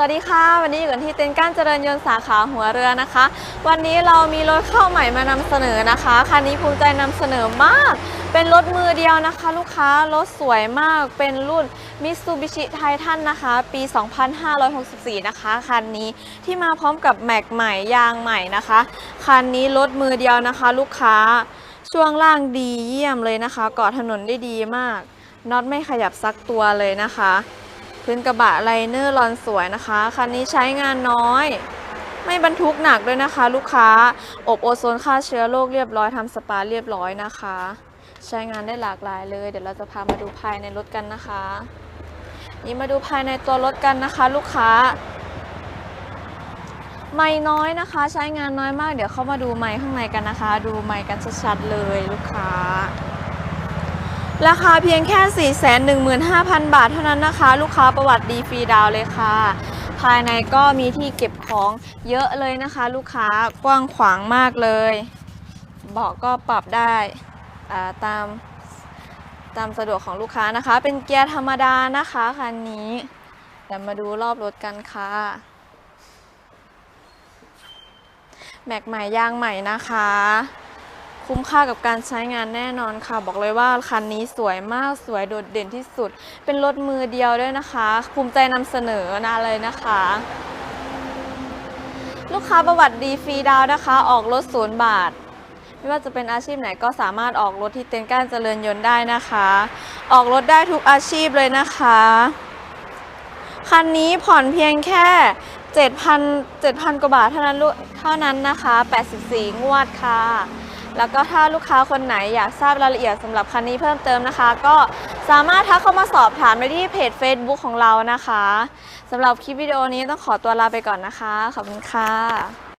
วัสดีค่ะ วันนี้อยู่กันที่เต็นท์ก้านเจริญยนต์สาขาหัวเรือนะคะ วันนี้เรามีรถเข้าใหม่มานำเสนอนะคะคันนี้ภูมิใจนำเสนอมาก เป็นรถมือเดียวนะคะ ลูกค้ารถสวยมากเป็นรุ่น Mitsubishi Titan นะคะ ปี 2564 นะคะคันนี้ที่มาพร้อมกับแม็กใหม่ยางใหม่นะคะคันนี้รถมือเดียวนะคะ ลูกค้าช่วงล่างดีเยี่ยมเลยนะคะเกาะถนนได้ดีมากน็อตไม่ขยับซักตัวเลยนะคะ พื้นกระบะไลเนอร์ลอนสวยนะคะ คันนี้ใช้งานน้อย ไม่บรรทุกหนักด้วยนะคะ ลูกค้า อบโอโซนฆ่าเชื้อโรคเรียบร้อยทำสปาเรียบร้อยนะคะ ใช้งานได้หลากหลายเลย เดี๋ยวเราจะพามาดูภายในรถกันนะคะ นี่มาดูภายในตัวรถกันนะคะ ลูกค้าไม่น้อยนะคะ ใช้งานน้อยมาก เดี๋ยวเข้ามาดูไม้ข้างในกันนะคะ ดูไม้กันชัดๆเลยลูกค้า ราคาเพียงแค่ 415,000 บาทเท่านั้นนะคะ ลูกค้าประวัติดีฟรีดาวเลยค่ะ ภายในก็มีที่เก็บของเยอะเลยนะคะ ลูกค้ากว้างขวางมากเลยเบาะก็ปรับได้ตามตามสะดวกของลูกค้านะคะ เป็นเกียร์ธรรมดานะคะคันนี้เดี๋ยวมาดูรอบรถกันค่ะแม็กใหม่ยางใหม่นะคะ คุ้มค่ากับการใช้งานแน่นอนค่ะ บอกเลยว่าคันนี้สวยมากสวยโดดเด่นที่สุด เป็นรถมือเดียวด้วยนะคะ ภูมิใจนำเสนอนะเลยนะคะ ลูกค้าประวัติดีฟรีดาวนะคะ ออกรถศูนย์บาทไม่ว่าจะเป็นอาชีพไหนก็สามารถออกรถที่เต็นท์ก้านเจริญยนต์ได้นะคะ ออกรถได้ทุกอาชีพเลยนะคะคันนี้ผ่อนเพียงแค่ 7,000 7,000 กว่าบาทเท่านั้นลูกเท่านั้นนะคะ 84 งวดค่ะ แล้วก็ถ้าลูกค้าคนไหนอยากทราบรายละเอียดสำหรับคันนี้เพิ่มเติมนะคะ ก็สามารถทักเข้ามาสอบถามได้ที่เพจ Facebook ของเรานะคะสำหรับคลิปวิดีโอนี้ต้องขอตัวลาไปก่อนนะคะ ขอบคุณค่ะ